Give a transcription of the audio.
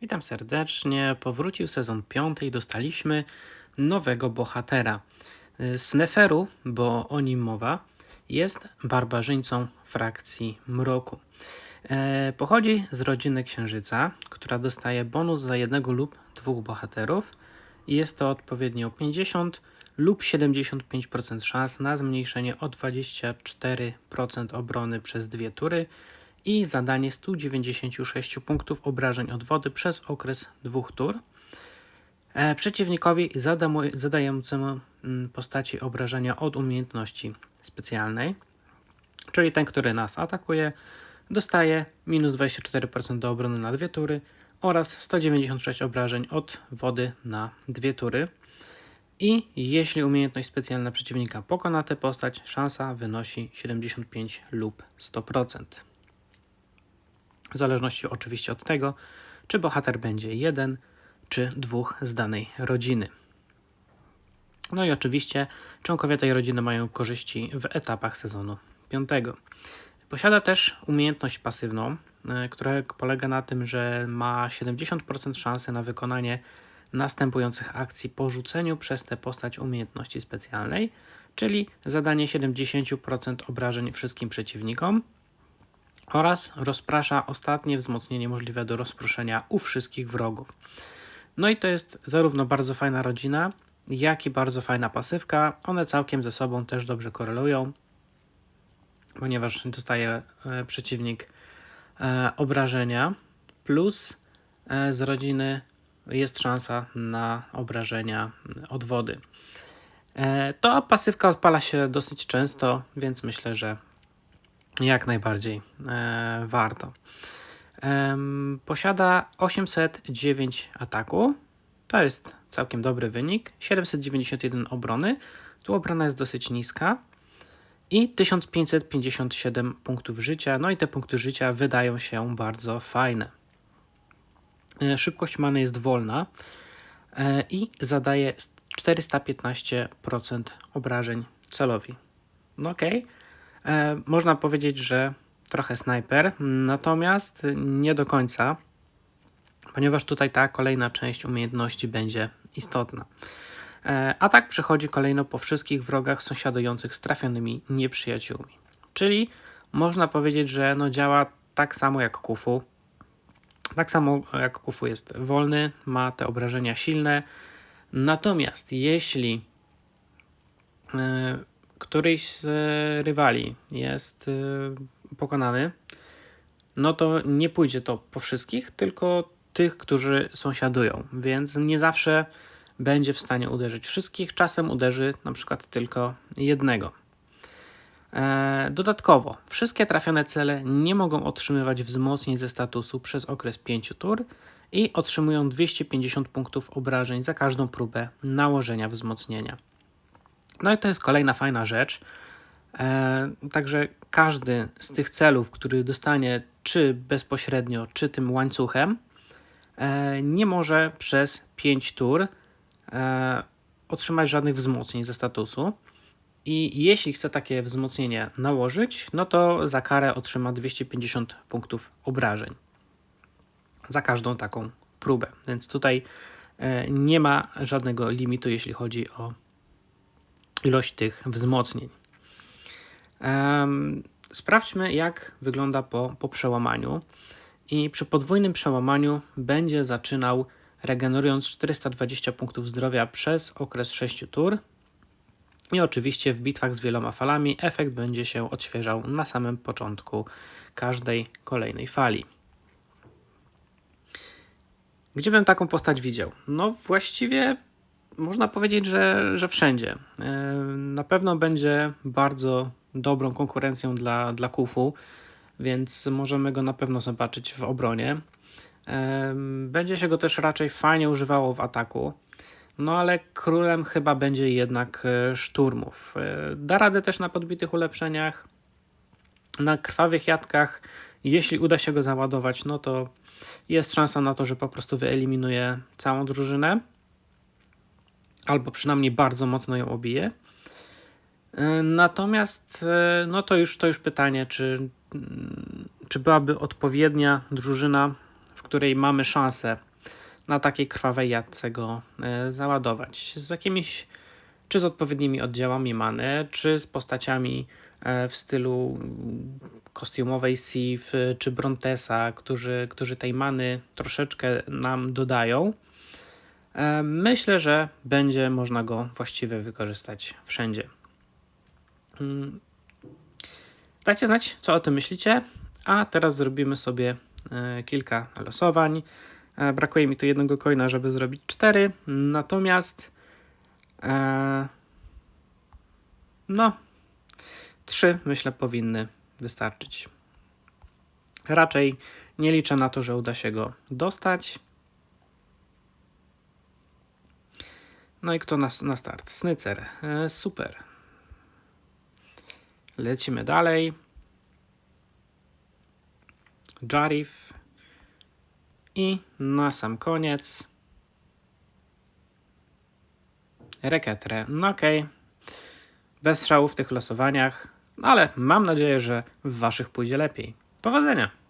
Witam serdecznie. Powrócił sezon piąty i dostaliśmy nowego bohatera. Z Neferu, bo o nim mowa, jest barbarzyńcą frakcji Mroku. E, pochodzi z rodziny Księżyca, która dostaje bonus za jednego lub dwóch bohaterów. I jest to odpowiednio 50 lub 75% szans na zmniejszenie o 24% obrony przez dwie tury i zadanie 196 punktów obrażeń od wody przez okres dwóch tur. E, Przeciwnikowi zadającemu mm, postaci obrażenia od umiejętności specjalnej, czyli ten, który nas atakuje, dostaje minus 24% do obrony na dwie tury oraz 196 obrażeń od wody na dwie tury. I jeśli umiejętność specjalna przeciwnika pokona tę postać, szansa wynosi 75 lub 100%. W zależności oczywiście od tego, czy bohater będzie jeden, czy dwóch z danej rodziny. No i oczywiście członkowie tej rodziny mają korzyści w etapach sezonu 5. Posiada też umiejętność pasywną, e, która polega na tym, że ma 70% szansy na wykonanie następujących akcji po rzuceniu przez tę postać umiejętności specjalnej, czyli zadanie 70% obrażeń wszystkim przeciwnikom oraz rozprasza ostatnie wzmocnienie możliwe do rozproszenia u wszystkich wrogów. No i to jest zarówno bardzo fajna rodzina, jak i bardzo fajna pasywka. One całkiem ze sobą też dobrze korelują, ponieważ dostaje e, przeciwnik e, obrażenia, plus e, z rodziny jest szansa na obrażenia od wody. To pasywka odpala się dosyć często, więc myślę, że jak najbardziej e, warto. Em, posiada 809 ataku. To jest całkiem dobry wynik. 791 obrony. Tu obrona jest dosyć niska. I 1557 punktów życia. No i te punkty życia wydają się bardzo fajne. E, Szybkość many jest wolna e, i zadaje 415% obrażeń celowi. No okej. E, Można powiedzieć, że trochę snajper, natomiast nie do końca, ponieważ tutaj ta kolejna część umiejętności będzie istotna. E, Atak przechodzi kolejno po wszystkich wrogach sąsiadujących z trafionymi nieprzyjaciółmi. Czyli można powiedzieć, że no działa tak samo jak Kufu. Tak samo jak Kufu jest wolny, ma te obrażenia silne. Natomiast jeśli e, któryś z e, rywali jest e, pokonany, no to nie pójdzie to po wszystkich, tylko tych, którzy sąsiadują, więc nie zawsze będzie w stanie uderzyć wszystkich, czasem uderzy na przykład tylko jednego. E, Dodatkowo, wszystkie trafione cele nie mogą otrzymywać wzmocnień ze statusu przez okres 5 tur i otrzymują 250 punktów obrażeń za każdą próbę nałożenia wzmocnienia. No i to jest kolejna fajna rzecz. E, także każdy z tych celów, który dostanie czy bezpośrednio, czy tym łańcuchem, e, nie może przez 5 tur e, otrzymać żadnych wzmocnień ze statusu. I jeśli chce takie wzmocnienie nałożyć, no to za karę otrzyma 250 punktów obrażeń za każdą taką próbę. Więc tutaj nie ma żadnego limitu, jeśli chodzi o ilość tych wzmocnień. Sprawdźmy, jak wygląda po, po przełamaniu. I przy podwójnym przełamaniu będzie zaczynał regenerując 420 punktów zdrowia przez okres 6 tur. I oczywiście w bitwach z wieloma falami efekt będzie się odświeżał na samym początku każdej kolejnej fali. Gdzie bym taką postać widział? No właściwie można powiedzieć, że, że wszędzie. E, Na pewno będzie bardzo dobrą konkurencją dla, dla Kufu, więc możemy go na pewno zobaczyć w obronie. E, Będzie się go też raczej fajnie używało w ataku. No ale królem chyba będzie jednak e, szturmów. Da radę też na podbitych ulepszeniach. Na krwawych jadkach, jeśli uda się go załadować, no to jest szansa na to, że po prostu wyeliminuje całą drużynę. Albo przynajmniej bardzo mocno ją obije. E, Natomiast e, no to już, to już pytanie, czy, mm, czy byłaby odpowiednia drużyna w której mamy szansę na takiej krwawej jadce go e, załadować. Z jakimiś, czy z odpowiednimi oddziałami many, czy z postaciami w stylu mm, kostiumowej Sif, czy Brontesa, którzy, którzy tej many troszeczkę nam dodają. E, Myślę, że będzie można go właściwie wykorzystać wszędzie. Mm. Dajcie znać, co o tym myślicie. A teraz zrobimy sobie e, kilka losowań. E, Brakuje mi tu jednego coina, żeby zrobić cztery. Natomiast no, trzy myślę powinny wystarczyć. Raczej nie liczę na to, że uda się go dostać. No i kto na, na start? Snycer. E, super. Lecimy dalej. Jarif. I na sam koniec. Reketre. No okej. Okay. Bez szału w tych losowaniach, ale mam nadzieję, że w waszych pójdzie lepiej. Powodzenia!